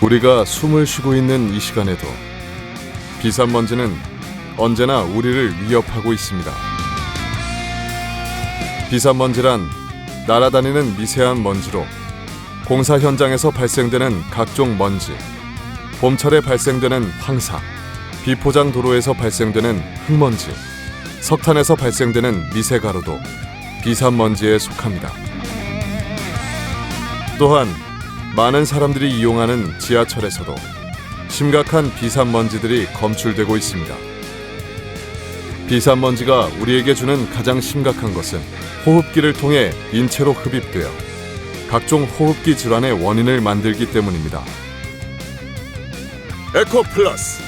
우리가 숨을 쉬고 있는 이 시간에도 비산 먼지는 언제나 우리를 위협하고 있습니다. 비산 먼지란 날아다니는 미세한 먼지로 공사 현장에서 발생되는 각종 먼지, 봄철에 발생되는 황사, 비포장 도로에서 발생되는 흙먼지, 석탄에서 발생되는 미세가루도 비산먼지에 속합니다. 또한 많은 사람들이 이용하는 지하철에서도 심각한 비산먼지들이 검출되고 있습니다. 비산먼지가 우리에게 주는 가장 심각한 것은 호흡기를 통해 인체로 흡입되어 각종 호흡기 질환의 원인을 만들기 때문입니다. 에코 플러스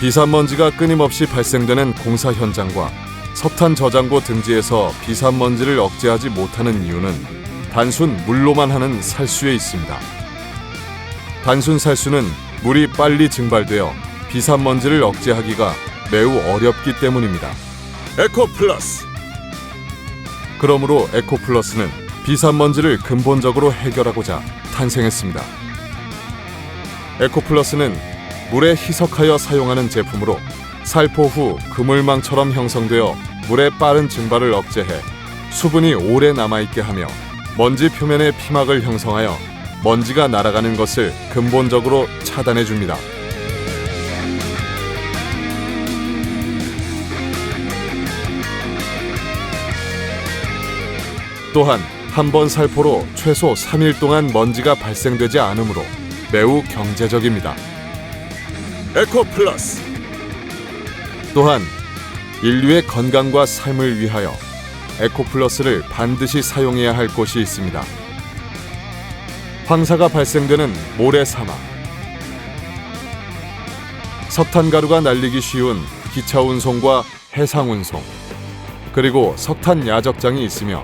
비산먼지가 끊임없이 발생되는 공사 현장과 석탄 저장고 등지에서 비산먼지를 억제하지 못하는 이유는 단순 물로만 하는 살수에 있습니다. 단순 살수는 물이 빨리 증발되어 비산먼지를 억제하기가 매우 어렵기 때문입니다. 에코 플러스. 그러므로 에코 플러스는 비산먼지를 근본적으로 해결하고자 탄생했습니다. 에코 플러스는 물에 희석하여 사용하는 제품으로 살포 후 그물망처럼 형성되어 물의 빠른 증발을 억제해 수분이 오래 남아있게 하며 먼지 표면의 피막을 형성하여 먼지가 날아가는 것을 근본적으로 차단해 줍니다. 또한 한 번 살포로 최소 3일 동안 먼지가 발생되지 않으므로 매우 경제적입니다. 에코 플러스 또한 인류의 건강과 삶을 위하여 에코 플러스를 반드시 사용해야 할 곳이 있습니다. 황사가 발생되는 모래 사막, 석탄 가루가 날리기 쉬운 기차 운송과 해상 운송, 그리고 석탄 야적장이 있으며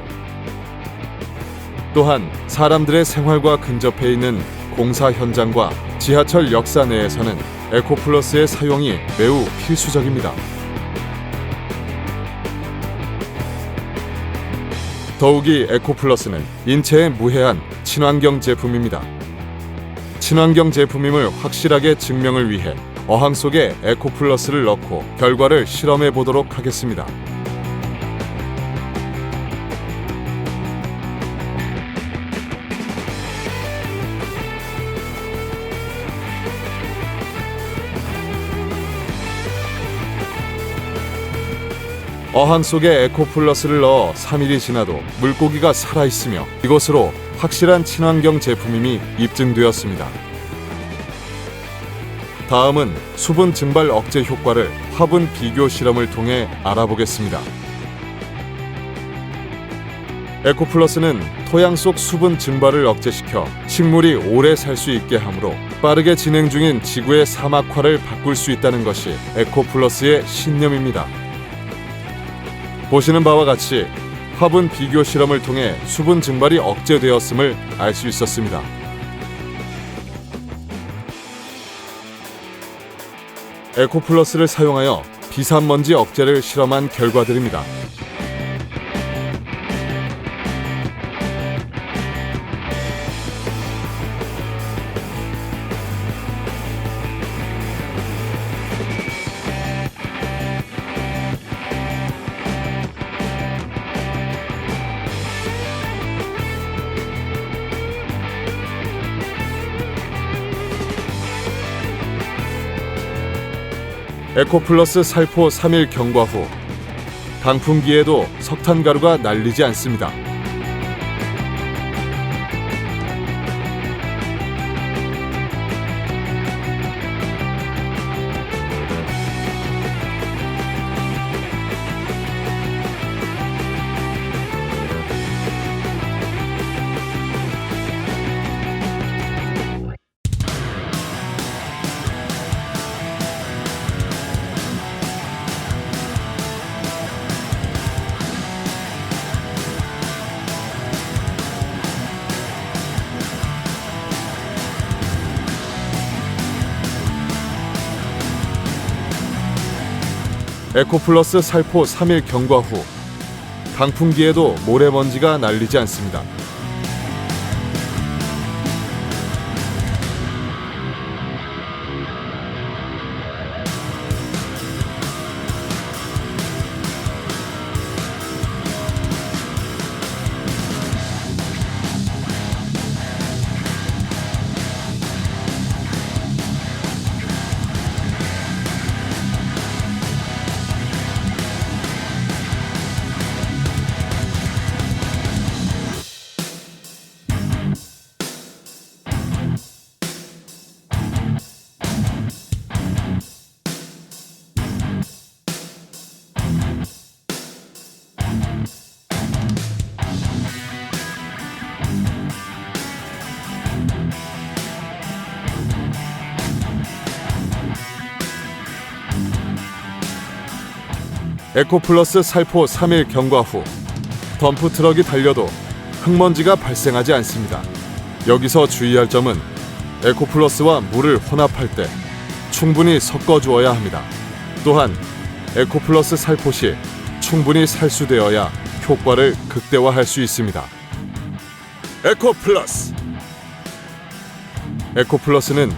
또한 사람들의 생활과 근접해 있는 공사 현장과 지하철 역사 내에서는 에코플러스의 사용이 매우 필수적입니다. 더욱이 에코플러스는 인체에 무해한 친환경 제품입니다. 친환경 제품임을 확실하게 증명을 위해 어항 속에 에코플러스를 넣고 결과를 실험해 보도록 하겠습니다. 어항 속에 에코플러스를 넣어 3일이 지나도 물고기가 살아있으며 이것으로 확실한 친환경 제품임이 입증되었습니다. 다음은 수분 증발 억제 효과를 화분 비교 실험을 통해 알아보겠습니다. 에코플러스는 토양 속 수분 증발을 억제시켜 식물이 오래 살 수 있게 하므로 빠르게 진행 중인 지구의 사막화를 바꿀 수 있다는 것이 에코플러스의 신념입니다. 보시는 바와 같이 화분 비교 실험을 통해 수분 증발이 억제되었음을 알 수 있었습니다. 에코플러스를 사용하여 비산먼지 억제를 실험한 결과들입니다. 에코플러스 살포 3일 경과 후 강풍기에도 석탄 가루가 날리지 않습니다. 에코플러스 살포 3일 경과 후 강풍기에도 모래먼지가 날리지 않습니다. 에코플러스 살포 3일 경과 후 덤프 트럭이 달려도 흙먼지가 발생하지 않습니다. 여기서 주의할 점은 에코플러스와 물을 혼합할 때 충분히 섞어 주어야 합니다. 또한 에코플러스 살포 시 충분히 살수되어야 효과를 극대화할 수 있습니다. 에코플러스 에코플러스는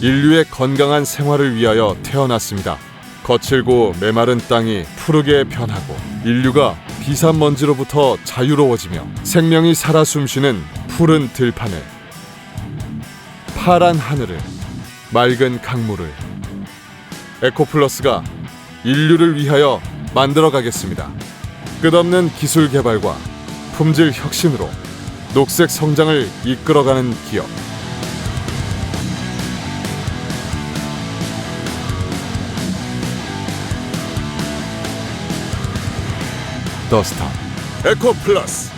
인류의 건강한 생활을 위하여 태어났습니다. 거칠고 메마른 땅이 푸르게 변하고 인류가 비산 먼지로부터 자유로워지며 생명이 살아 숨쉬는 푸른 들판을 파란 하늘을 맑은 강물을 에코플러스가 인류를 위하여 만들어 가겠습니다. 끝없는 기술 개발과 품질 혁신으로 녹색 성장을 이끌어가는 기업 더스타 에코플러스